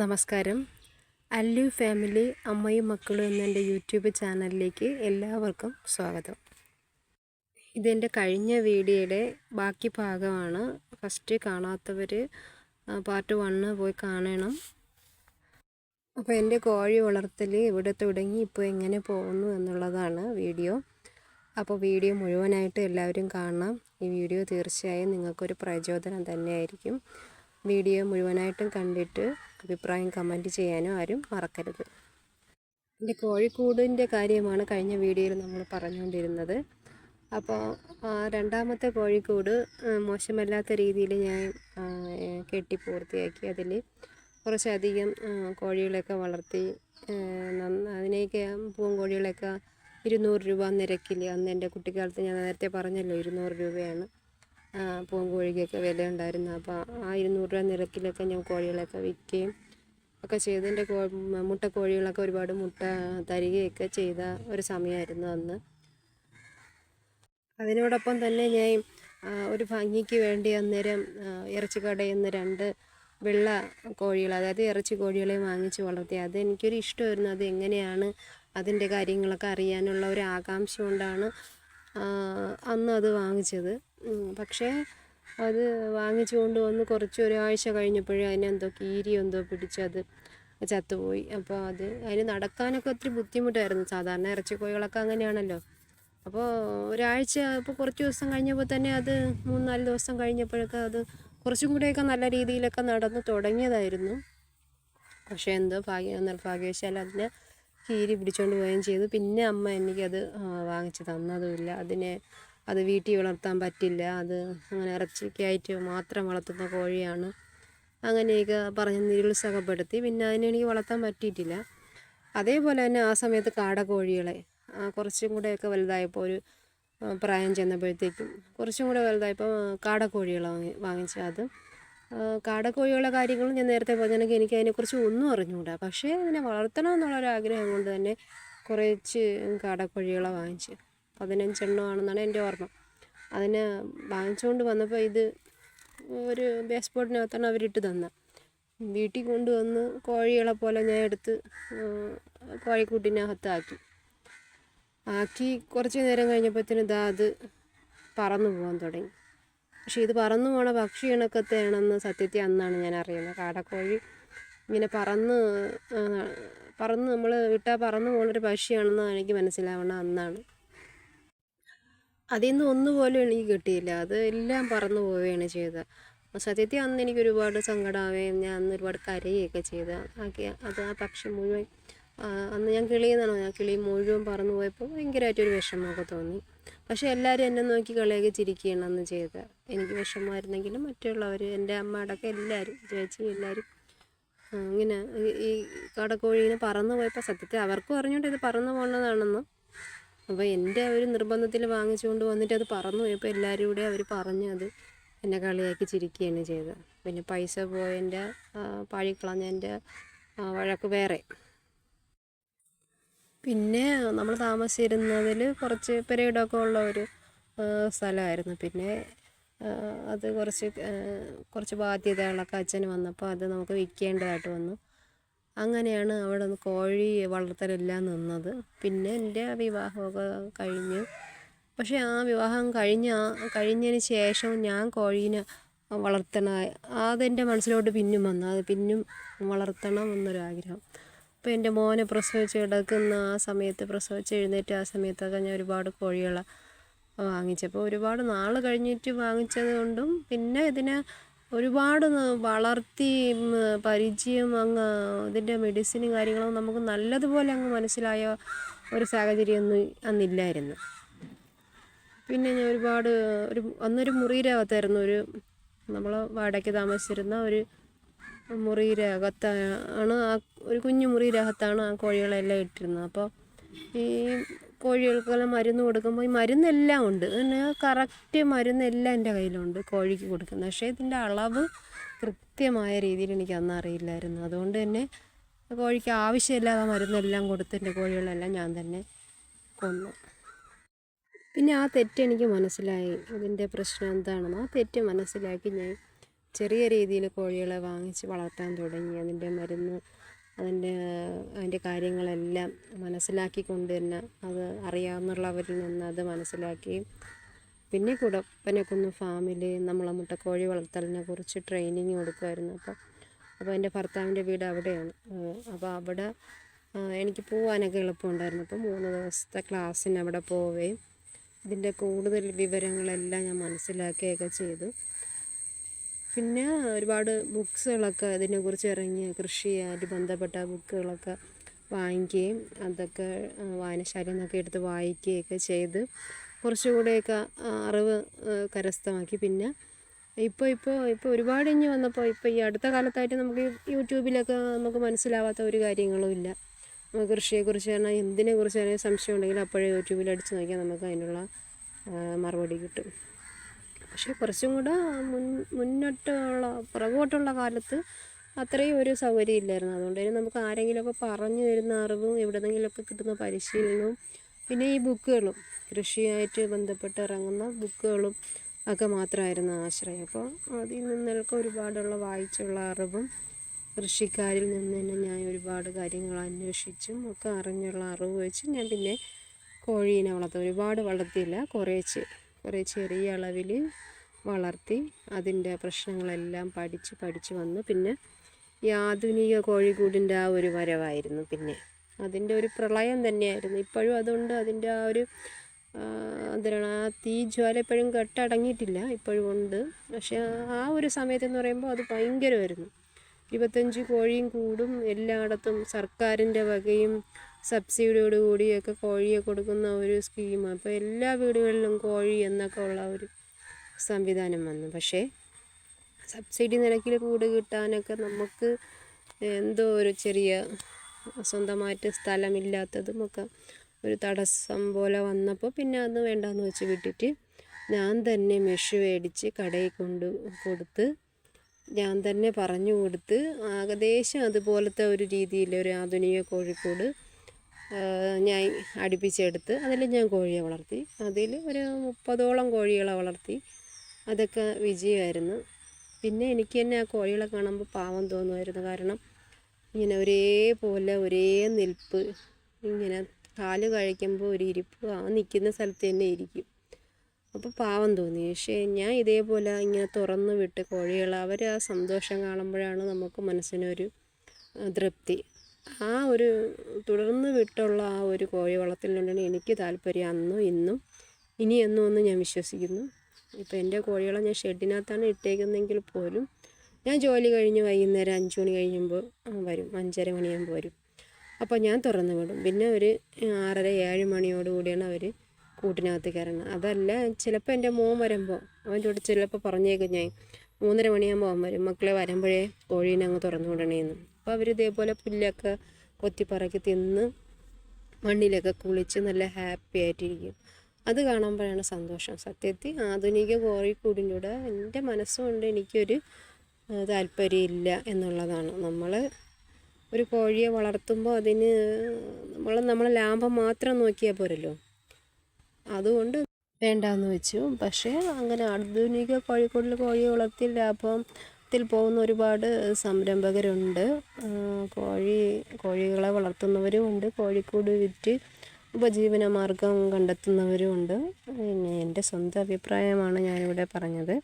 നമസ്കാരം. അല്ലു ഫാമിലി അമ്മയും മക്കളും എന്നെന്റെ യൂട്യൂബ് ചാനലിലേക്ക് എല്ലാവർക്കും സ്വാഗതം. ഇതെന്റെ കഴിഞ്ഞ വീഡിയോയുടെ ബാക്കി ഭാഗമാണ്. ഫസ്റ്റ് കാണാത്തവർ പാർട്ട് വണ്ണ് പോയി കാണണം. അപ്പോൾ എന്റെ കോഴി വളർത്തൽ ഇവിടെ തുടങ്ങി ഇപ്പോൾ എങ്ങനെ പോകുന്നു എന്നുള്ളതാണ് വീഡിയോ. അപ്പോൾ വീഡിയോ മുഴുവനായിട്ട് എല്ലാവരും കാണണം. ഈ വീഡിയോ തീർച്ചയായും നിങ്ങൾക്കൊരു പ്രചോദനം തന്നെയായിരിക്കും. വീഡിയോ മുഴുവനായിട്ടും കണ്ടിട്ട് അഭിപ്രായം കമന്റ് ചെയ്യാനും ആരും മറക്കരുത്. എന്റെ കോഴിക്കൂടിന്റെ കാര്യമാണ് കഴിഞ്ഞ വീഡിയോയിൽ നമ്മൾ പറഞ്ഞുകൊണ്ടിരുന്നത്. അപ്പോൾ രണ്ടാമത്തെ കോഴിക്കൂട് മോശമല്ലാത്ത രീതിയിൽ ഞാൻ കെട്ടി പൂർത്തിയാക്കി. അതിൽ കുറച്ചധികം കോഴികളെയൊക്കെ വളർത്തി അതിനെയൊക്കെ പൂങ്കോഴികളെയൊക്കെ ഇരുന്നൂറ് രൂപ നിരക്കിൽ അന്ന് എന്റെ കുട്ടിക്കാലത്ത് ഞാൻ നേരത്തെ പറഞ്ഞല്ലോ ഇരുന്നൂറ് രൂപയാണ്. പൂങ്കോഴിക്കൊക്കെ വില ഉണ്ടായിരുന്നു അപ്പോൾ ആ ഇരുന്നൂറ് രൂപ നിരക്കിലൊക്കെ ഞാൻ കോഴികളൊക്കെ വിൽക്കുകയും ഒക്കെ ചെയ്ത്. കോ മുട്ട കോഴികളൊക്കെ ഒരുപാട് മുട്ട തരികയൊക്കെ ചെയ്ത ഒരു സമയമായിരുന്നു അന്ന്. അതിനോടൊപ്പം തന്നെ ഞാൻ ഒരു ഭംഗിക്ക് വേണ്ടി അന്നേരം ഇറച്ചിക്കടയിൽ നിന്ന് രണ്ട് വെള്ള കോഴികൾ അതായത് ഇറച്ചി കോഴികളെ വാങ്ങിച്ച് വളർത്തി. അത് എനിക്കൊരു ഇഷ്ടമായിരുന്നു. അത് എങ്ങനെയാണ് അതിന്റെ കാര്യങ്ങളൊക്കെ അറിയാനുള്ള ഒരു ആകാംക്ഷ കൊണ്ടാണ് അന്ന് അത് വാങ്ങിച്ചത്. പക്ഷേ അത് വാങ്ങിച്ചു കൊണ്ട് വന്ന് കുറച്ച് ഒരാഴ്ച കഴിഞ്ഞപ്പോഴേ അതിനെന്തോ കീരി എന്തോ പിടിച്ചത് ചത്തുപോയി. അപ്പോൾ അത് അതിന് നടക്കാനൊക്കെ ഒത്തിരി ബുദ്ധിമുട്ടായിരുന്നു. സാധാരണ ഇറച്ചിക്കോഴികളൊക്കെ അങ്ങനെയാണല്ലോ. അപ്പോൾ ഒരാഴ്ച ഇപ്പോൾ കുറച്ച് ദിവസം കഴിഞ്ഞപ്പോൾ തന്നെ അത് മൂന്നാൽ ദിവസം കഴിഞ്ഞപ്പോഴൊക്കെ അത് കുറച്ചും കൂടെയൊക്കെ നല്ല രീതിയിലൊക്കെ നടന്ന് തുടങ്ങിയതായിരുന്നു. പക്ഷേ എന്തോ ഭാഗ്യ നിർഭാഗ്യവശാൽ അതിനെ കീരി പിടിച്ചുകൊണ്ട് പോവുകയും ചെയ്തു. പിന്നെ അമ്മ എനിക്കത് വാങ്ങിച്ച് തന്നതുമില്ല. അതിനെ അത് വീട്ടിൽ വളർത്താൻ പറ്റില്ല. അത് അങ്ങനെ ഇറച്ചിക്കായിട്ട് മാത്രം വളർത്തുന്ന കോഴിയാണ്. അങ്ങനെയൊക്കെ പറഞ്ഞ് നിരുത്സാഹപ്പെടുത്തി. പിന്നെ അതിനെ എനിക്ക് വളർത്താൻ പറ്റിയിട്ടില്ല. അതേപോലെ തന്നെ ആ സമയത്ത് കാടക്കോഴികളെ കുറച്ചും കൂടെയൊക്കെ വലുതായപ്പോൾ ഒരു പ്രായം ചെന്നപ്പോഴത്തേക്കും കുറച്ചും കൂടെ വലുതായപ്പോൾ കാടക്കോഴികളെ വാങ്ങി വാങ്ങിച്ചു അത് കാടക്കോഴികളുടെ കാര്യങ്ങളും ഞാൻ നേരത്തെ പറഞ്ഞെങ്കിൽ എനിക്ക് അതിനെക്കുറിച്ച് ഒന്നും അറിഞ്ഞുകൂടാ പക്ഷേ അതിനെ വളർത്തണം എന്നുള്ളൊരാഗ്രഹം കൊണ്ട് തന്നെ കുറച്ച് കാടക്കോഴികളെ വാങ്ങിച്ചു പതിനഞ്ചെണ്ണമാണെന്നാണ് എന്റെ ഓർമ്മ. അതിന് വാങ്ങിച്ചുകൊണ്ട് വന്നപ്പോൾ ഇത് ഒരു ബേസ് ബോർഡിനകത്താണ് അവരിട്ട് തന്നെ വീട്ടിൽ കൊണ്ടുവന്ന് കോഴികളെ പോലെ ഞാൻ എടുത്ത് കോഴിക്കൂട്ടിനകത്താക്കി ആക്കി. കുറച്ച് നേരം കഴിഞ്ഞപ്പോഴത്തേനും ഇതാ അത് പറന്നു പോകാൻ തുടങ്ങി. പക്ഷേ ഇത് പറന്നു പോണ പക്ഷി ഇണക്കത്തെയാണെന്ന് സത്യത്തെ അന്നാണ് ഞാൻ അറിയുന്നത്. കാടക്കോഴി ഇങ്ങനെ പറന്ന് പറന്ന് നമ്മൾ വിട്ടാൽ പറന്നു പോകുന്നൊരു പക്ഷിയാണെന്ന് എനിക്ക് മനസ്സിലാവണം അന്നാണ്. അതിൽ നിന്ന് ഒന്നുപോലും എനിക്ക് കിട്ടിയില്ല. അത് എല്ലാം പറന്നു പോവുകയാണ് ചെയ്തത്. സത്യത്തിൽ അന്ന് എനിക്ക് ഒരുപാട് സങ്കടമാവുകയും ഞാൻ അന്ന് ഒരുപാട് കരയുകയൊക്കെ ചെയ്ത. അത് ആ പക്ഷി മുഴുവൻ അന്ന് ഞാൻ കിളിയെന്നാണോ ഞാൻ കിളി മുഴുവൻ പറന്നു പോയപ്പോൾ ഭയങ്കരമായിട്ടൊരു വിഷമമൊക്കെ തോന്നി. പക്ഷേ എല്ലാവരും എന്നെ നോക്കി കളിയൊക്കെ ചിരിക്കുകയാണ് അന്ന് ചെയ്ത് എനിക്ക് വിഷമമായിരുന്നെങ്കിലും മറ്റുള്ളവർ എന്റെ അമ്മ അടക്കം എല്ലാവരും ചേച്ചി എല്ലാവരും ഇങ്ങനെ ഈ കടക്കോഴി പറന്നു പോയപ്പോൾ സത്യത്തിൽ അവർക്കും അറിഞ്ഞുകൊണ്ട് ഇത് പറന്നു പോകുന്നതാണെന്ന് അപ്പോൾ എന്റെ ഒരു നിർബന്ധത്തിൽ വാങ്ങിച്ചുകൊണ്ട് വന്നിട്ട് അത് പറന്നു പോയപ്പോൾ എല്ലാവരും കൂടെ അവർ പറഞ്ഞു അത് എന്നെ കളിയാക്കി ചിരിക്കുകയാണ് ചെയ്തത്. പിന്നെ പൈസ പോയതിന്റെ പാഴിക്കളഞ്ഞതിന്റെ വഴക്ക് വേറെ. പിന്നെ നമ്മൾ താമസിച്ചിരുന്നതിൽ കുറച്ച് പെരയിടമൊക്കെ ഉള്ള ഒരു സ്ഥലമായിരുന്നു. പിന്നെ അത് കുറച്ച് കുറച്ച് ബാധ്യതകളൊക്കെ അച്ഛന് വന്നപ്പോൾ അത് നമുക്ക് വിൽക്കേണ്ടതായിട്ട് വന്നു. അങ്ങനെയാണ് അവിടെ കോഴി വളർത്തലെല്ലാം നിന്നത്. പിന്നെ എന്റെ വിവാഹമൊക്കെ കഴിഞ്ഞു. പക്ഷേ ആ വിവാഹം കഴിഞ്ഞ കഴിഞ്ഞതിന് ശേഷം ഞാൻ കോഴീനെ വളർത്തണ അതെന്റെ മനസ്സിലോട്ട് പിന്നും വന്നു. അത് പിന്നും വളർത്തണം എന്നൊരാഗ്രഹം. അപ്പോൾ എന്റെ മോനെ പ്രസവിച്ച് കിടക്കുന്ന ആ സമയത്ത് പ്രസവിച്ച് എഴുന്നേറ്റ് ആ സമയത്തൊക്കെ ഞാൻ ഒരുപാട് കോഴികളെ വാങ്ങിച്ചപ്പോൾ ഒരുപാട് നാൾ കഴിഞ്ഞിട്ട് വാങ്ങിച്ചത് കൊണ്ടും പിന്നെ ഇതിനെ ഒരുപാട് വളർത്തി പരിചയം അങ്ങ് ഇതിന്റെ മെഡിസിനും കാര്യങ്ങളും നമുക്ക് നല്ലതുപോലെ അങ്ങ് മനസ്സിലായ ഒരു സാഹചര്യമൊന്നും അന്നില്ലായിരുന്നു. പിന്നെ ഞാൻ ഒരുപാട് ഒരു അന്നൊരു മുറിയിലകത്തായിരുന്നു ഒരു നമ്മൾ വാടകയ്ക്ക് താമസിച്ചിരുന്ന ഒരു മുറിയിലകത്താണ് ആ ഒരു കുഞ്ഞു മുറിയിലകത്താണ് ആ കോഴികളെല്ലാം ഇട്ടിരുന്നത്. അപ്പോൾ ഈ കോഴികൾക്കെല്ലാം മരുന്ന് കൊടുക്കുമ്പോൾ ഈ മരുന്നെല്ലാം ഉണ്ട്. പിന്നെ കറക്റ്റ് മരുന്നെല്ലാം എന്റെ കയ്യിലുണ്ട് കോഴിക്ക് കൊടുക്കുന്നത് പക്ഷേ ഇതിന്റെ അളവ് കൃത്യമായ രീതിയിൽ എനിക്ക് അന്ന് അറിയില്ലായിരുന്നു. അതുകൊണ്ട് തന്നെ കോഴിക്ക് ആവശ്യമില്ലാതെ മരുന്നെല്ലാം കൊടുത്ത് എന്റെ കോഴികളെല്ലാം ഞാൻ തന്നെ കൊന്നു. പിന്നെ ആ തെറ്റ് എനിക്ക് മനസ്സിലായി. ഇതിന്റെ പ്രശ്നം എന്താണെന്ന് ആ തെറ്റ് മനസ്സിലാക്കി ഞാൻ ചെറിയ രീതിയിൽ കോഴികളെ വാങ്ങിച്ച് വളർത്താൻ തുടങ്ങി. അതിന്റെ മരുന്ന് അതിന്റെ അതിന്റെ കാര്യങ്ങളെല്ലാം മനസ്സിലാക്കിക്കൊണ്ട് തന്നെ അത് അറിയാവുന്നവരിൽ നിന്ന് അത് മനസ്സിലാക്കി പിന്നെ കുടപ്പനക്കുന്ന് ഫാമിൽ നമ്മളെ മുട്ടക്കോഴി വളർത്തലിനെ കുറിച്ച് ട്രെയിനിങ് കൊടുക്കുമായിരുന്നു. അപ്പോൾ അപ്പോൾ എന്റെ ഭർത്താവിന്റെ വീട് അവിടെയാണ്. അപ്പോൾ അവിടെ എനിക്ക് പോകാനൊക്കെ എളുപ്പമുണ്ടായിരുന്നു. അപ്പോൾ മൂന്ന് ദിവസത്തെ ക്ലാസ്സിന് അവിടെ പോവുകയും ഇതിന്റെ കൂടുതൽ വിവരങ്ങളെല്ലാം ഞാൻ മനസ്സിലാക്കുകയൊക്കെ ചെയ്തു. പിന്നെ ഒരുപാട് ബുക്സുകളൊക്കെ ഇതിനെക്കുറിച്ച് ഇറങ്ങിയ കൃഷിയായിട്ട് ബന്ധപ്പെട്ട ബുക്കുകളൊക്കെ വാങ്ങിക്കുകയും അതൊക്കെ വായനശാലയിൽ നിന്നൊക്കെ എടുത്ത് വായിക്കുകയൊക്കെ ചെയ്ത് കുറച്ചുകൂടെയൊക്കെ അറിവ് കരസ്ഥമാക്കി. പിന്നെ ഇപ്പോൾ ഇപ്പോൾ ഇപ്പോൾ ഒരുപാട് ഇഞ്ഞ് വന്നപ്പോൾ ഇപ്പോൾ ഈ അടുത്ത കാലത്തായിട്ട് നമുക്ക് യൂട്യൂബിലൊക്കെ നമുക്ക് മനസ്സിലാവാത്ത ഒരു കാര്യങ്ങളും ഇല്ല. നമുക്ക് കൃഷിയെക്കുറിച്ച് പറഞ്ഞാൽ എന്തിനെക്കുറിച്ച് സംശയം ഉണ്ടെങ്കിൽ അപ്പോഴേ യൂട്യൂബിൽ അടിച്ചു നോക്കിയാൽ നമുക്ക് അതിനുള്ള മറുപടി കിട്ടും. പക്ഷേ കുറച്ചും കൂടെ മുൻ മുന്നോട്ടുള്ള പുറകോട്ടുള്ള കാലത്ത് അത്രയും ഒരു സൗകര്യം ഇല്ലായിരുന്നു അതുകൊണ്ട് തന്നെ നമുക്ക് ആരെങ്കിലുമൊക്കെ പറഞ്ഞു തരുന്ന അറിവും എവിടെന്നെങ്കിലുമൊക്കെ കിട്ടുന്ന പരിശീലനവും പിന്നെ ഈ ബുക്കുകളും കൃഷിയായിട്ട് ബന്ധപ്പെട്ട് ഇറങ്ങുന്ന ബുക്കുകളും ഒക്കെ മാത്രമായിരുന്നു ആശ്രയം. അപ്പോൾ അതിൽ നിന്നൊക്കെ ഒരുപാടുള്ള വായിച്ചുള്ള അറിവും കൃഷിക്കാരിൽ നിന്ന് തന്നെ ഞാൻ ഒരുപാട് കാര്യങ്ങൾ അന്വേഷിച്ചും ഒക്കെ അറിഞ്ഞുള്ള അറിവ് വെച്ച് ഞാൻ പിന്നെ കോഴീനെ വളർത്തും. ഒരുപാട് വളർത്തിയില്ല കുറേച്ച്. കുറേ ചെറിയ അളവിൽ വളർത്തി അതിന്റെ പ്രശ്നങ്ങളെല്ലാം പഠിച്ച് പഠിച്ച് വന്നു. പിന്നെ ഈ ആധുനിക കോഴിക്കൂടിന്റെ ആ ഒരു വരവായിരുന്നു പിന്നെ. അതിന്റെ ഒരു പ്രളയം തന്നെയായിരുന്നു. ഇപ്പോഴും അതുകൊണ്ട് അതിന്റെ ആ ഒരു എന്താണ് ആ തീ ജ്വാല എപ്പോഴും കെട്ടടങ്ങിയിട്ടില്ല. ഇപ്പോഴും ഉണ്ട്. പക്ഷേ ആ ഒരു സമയത്തെന്ന് പറയുമ്പോൾ അത് ഭയങ്കരമായിരുന്നു. ഇരുപത്തഞ്ച് കോഴിയും കൂടും. എല്ലായിടത്തും സർക്കാരിന്റെ വകയും സബ്സിഡിയോട് കൂടിയൊക്കെ കോഴിയെ കൊടുക്കുന്ന ഒരു സ്കീം അപ്പോൾ എല്ലാ വീടുകളിലും കോഴി എന്നൊക്കെ ഉള്ള ഒരു സംവിധാനം വന്നു. പക്ഷേ സബ്സിഡി നിരക്കിൽ കൂട് കിട്ടാനൊക്കെ നമുക്ക് എന്തോ ഒരു ചെറിയ സ്വന്തമായിട്ട് സ്ഥലമില്ലാത്തതും ഒക്കെ ഒരു തടസ്സം പോലെ വന്നപ്പോൾ പിന്നെ അത് വേണ്ടാന്ന് വെച്ച് വിട്ടിട്ട് ഞാൻ തന്നെ മെഷ് മേടിച്ച് കടയിൽ കൊണ്ട് കൊടുത്ത് ഞാൻ തന്നെ പറഞ്ഞു കൊടുത്ത് ഏകദേശം അതുപോലത്തെ ഒരു രീതിയിൽ ഒരു ആധുനിക കോഴിക്കോട് ഞാൻ അടുപ്പിച്ചെടുത്ത് അതിൽ ഞാൻ കോഴിയെ വളർത്തി. അതിൽ ഒരു മുപ്പതോളം കോഴികളെ വളർത്തി. അതൊക്കെ വിജയമായിരുന്നു. പിന്നെ എനിക്ക് തന്നെ ആ കോഴികളെ കാണുമ്പോൾ പാവം തോന്നുമായിരുന്നു. കാരണം ഇങ്ങനെ ഒരേപോലെ ഒരേ നിൽപ്പ് ഇങ്ങനെ കാൽ കഴിക്കുമ്പോൾ ഒരു ഇരിപ്പ് ആ നിൽക്കുന്ന സ്ഥലത്ത് തന്നെ ഇരിക്കും. അപ്പോൾ പാവം തോന്നി. പക്ഷേ ഞാൻ ഇതേപോലെ ഇങ്ങനെ തുറന്നു വിട്ട് കോഴികൾ അവർ ആ സന്തോഷം കാണുമ്പോഴാണ് നമുക്ക് മനസ്സിനൊരു തൃപ്തി. ആ ഒരു തുടർന്ന് വിട്ടുള്ള ആ ഒരു കോഴി വളർത്തലിനോടാണ് എനിക്ക് താല്പര്യം അന്നും ഇന്നും. ഇനി എന്നും ഒന്നും ഞാൻ വിശ്വസിക്കുന്നു. ഇപ്പോൾ എന്റെ കോഴികളെ ഞാൻ ഷെഡിനകത്താണ് ഇട്ടേക്കുന്നതെങ്കിൽ പോലും ഞാൻ ജോലി കഴിഞ്ഞ് വൈകുന്നേരം അഞ്ച് മണി കഴിയുമ്പോൾ വരും അഞ്ചര മണിയാകുമ്പോൾ വരും. അപ്പോൾ ഞാൻ തുറന്നു വിടും. പിന്നെ ഒരു ആറര ഏഴ് മണിയോട് കൂടിയാണ് അവർ കൂട്ടിനകത്ത് കയറണം അതല്ല ചിലപ്പോൾ എന്റെ മോൻ വരുമ്പോൾ അവന്റെ കൂടെ ചിലപ്പോൾ പറഞ്ഞേക്കും ഞാൻ മൂന്നര മണിയാകുമ്പോൾ അവൻ വരും. മക്കളെ വരുമ്പോഴേ കോഴീനെ അങ്ങ് തുറന്നു വിടണേന്ന്. അപ്പോൾ അവർ ഇതേപോലെ പുല്ലൊക്കെ കൊത്തിപ്പറക്കി തിന്ന് മണ്ണിലൊക്കെ കുളിച്ച് നല്ല ഹാപ്പി ആയിട്ടിരിക്കും. അത് കാണുമ്പോഴാണ് സന്തോഷം. സത്യത്തിൽ ആധുനിക കോഴിക്കൂടിന്റെ കൂടെ എന്റെ മനസ്സുകൊണ്ട് എനിക്കൊരു താല്പര്യമില്ല എന്നുള്ളതാണ്. നമ്മൾ ഒരു കോഴിയെ വളർത്തുമ്പോൾ അതിന് നമ്മൾ നമ്മൾ ലാഭം മാത്രം നോക്കിയാൽ പോരല്ലോ. അതുകൊണ്ട് വേണ്ടാന്ന് വെച്ചു. പക്ഷേ അങ്ങനെ ആധുനിക കോഴിക്കോടിൽ കോഴി വളർത്തി ലാഭത്തിൽ പോകുന്ന ഒരുപാട് സംരംഭകരുണ്ട്. കോഴി കോഴികളെ വളർത്തുന്നവരും ഉണ്ട്. കോഴിക്കൂട് വിറ്റ് ഉപജീവന മാർഗം കണ്ടെത്തുന്നവരും ഉണ്ട്. പിന്നെ എന്റെ സ്വന്തം അഭിപ്രായമാണ് ഞാനിവിടെ പറഞ്ഞത്.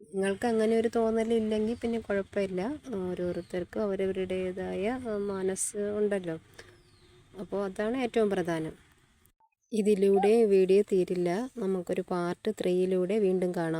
നിങ്ങൾക്ക് അങ്ങനെ ഒരു തോന്നലില്ലെങ്കിൽ പിന്നെ കുഴപ്പമില്ല. ഓരോരുത്തർക്കും അവരവരുടേതായ മനസ്സ് ഉണ്ടല്ലോ. അപ്പോൾ അതാണ് ഏറ്റവും പ്രധാനം. ഇതിലൂടെ വീഡിയോ തീരില്ല. നമുക്കൊരു പാർട്ട് ത്രീയിലൂടെ വീണ്ടും കാണാം.